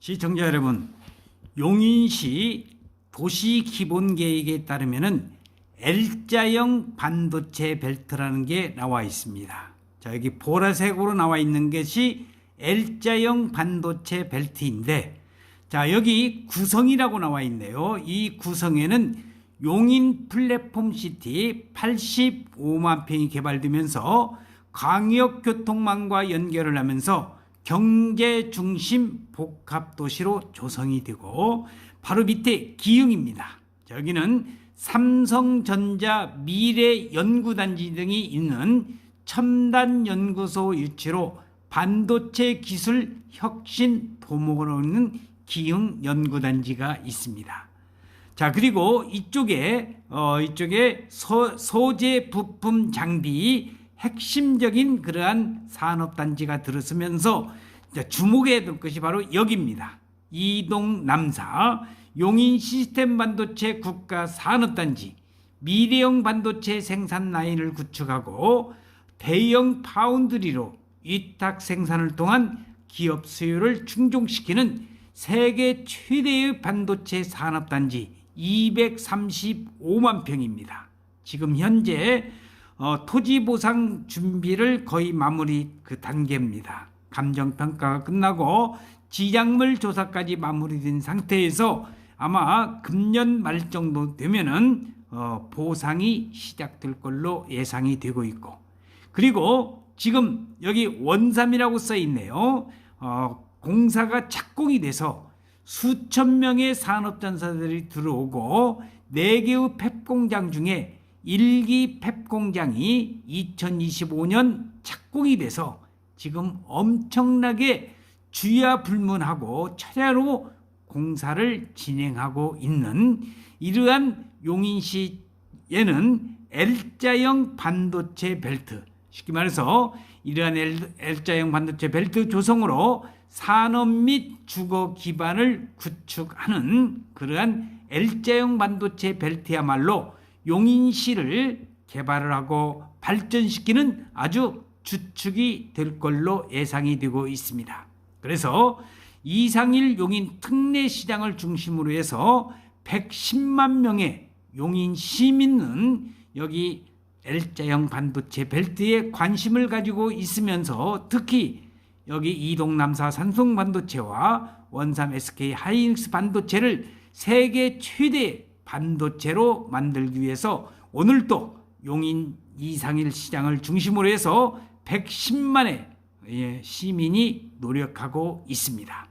시청자 여러분, 용인시 도시 기본 계획에 따르면은 L자형 반도체 벨트라는 게 나와 있습니다. 자, 여기 보라색으로 나와 있는 것이 L자형 반도체 벨트인데 자, 여기 구성이라고 나와 있네요. 이 구성에는 용인 플랫폼 시티 85만 평이 개발되면서 광역 교통망과 연결을 하면서 경제 중심 복합 도시로 조성이 되고 바로 밑에 기흥입니다. 여기는 삼성전자 미래 연구단지 등이 있는 첨단 연구소 유치로 반도체 기술 혁신 도모로 있는 기흥 연구단지가 있습니다. 자 그리고 이쪽에 어 이쪽에 소, 소재 부품 장비 핵심적인 그러한 산업 단지가 들어서면서 주목해야 될 것이 바로 여기입니다. 이동 남사 용인 시스템 반도체 국가 산업 단지 미래형 반도체 생산 라인을 구축하고 대형 파운드리로 위탁 생산을 통한 기업 수요를 충족시키는 세계 최대의 반도체 산업 단지 235만 평입니다. 지금 현재 어, 토지 보상 준비를 거의 마무리 그 단계입니다. 감정 평가가 끝나고 지작물 조사까지 마무리된 상태에서 아마 금년 말 정도 되면은 어, 보상이 시작될 걸로 예상이 되고 있고 그리고 지금 여기 원삼이라고 써 있네요. 어, 공사가 착공이 돼서 수천 명의 산업 전사들이 들어오고 네 개의 펩 공장 중에 일기 펩 공장이 2025년 착공이 돼서 지금 엄청나게 주야 불문하고 철야로 공사를 진행하고 있는 이러한 용인시에는 L자형 반도체 벨트 쉽게 말해서 이러한 L, L자형 반도체 벨트 조성으로 산업 및 주거 기반을 구축하는 그러한 L자형 반도체 벨트야말로 용인시를 개발을 하고 발전시키는 아주 주축이 될 걸로 예상이 되고 있습니다. 그래서 이상일 용인 특례 시장을 중심으로 해서 110만 명의 용인 시민은 여기 L자형 반도체 벨트에 관심을 가지고 있으면서 특히 여기 이동 남사 산성 반도체와 원삼 SK 하이닉스 반도체를 세계 최대 반도체로 만들기 위해서 오늘도 용인 이상일 시장을 중심으로 해서 110만의 예, 시민이 노력하고 있습니다.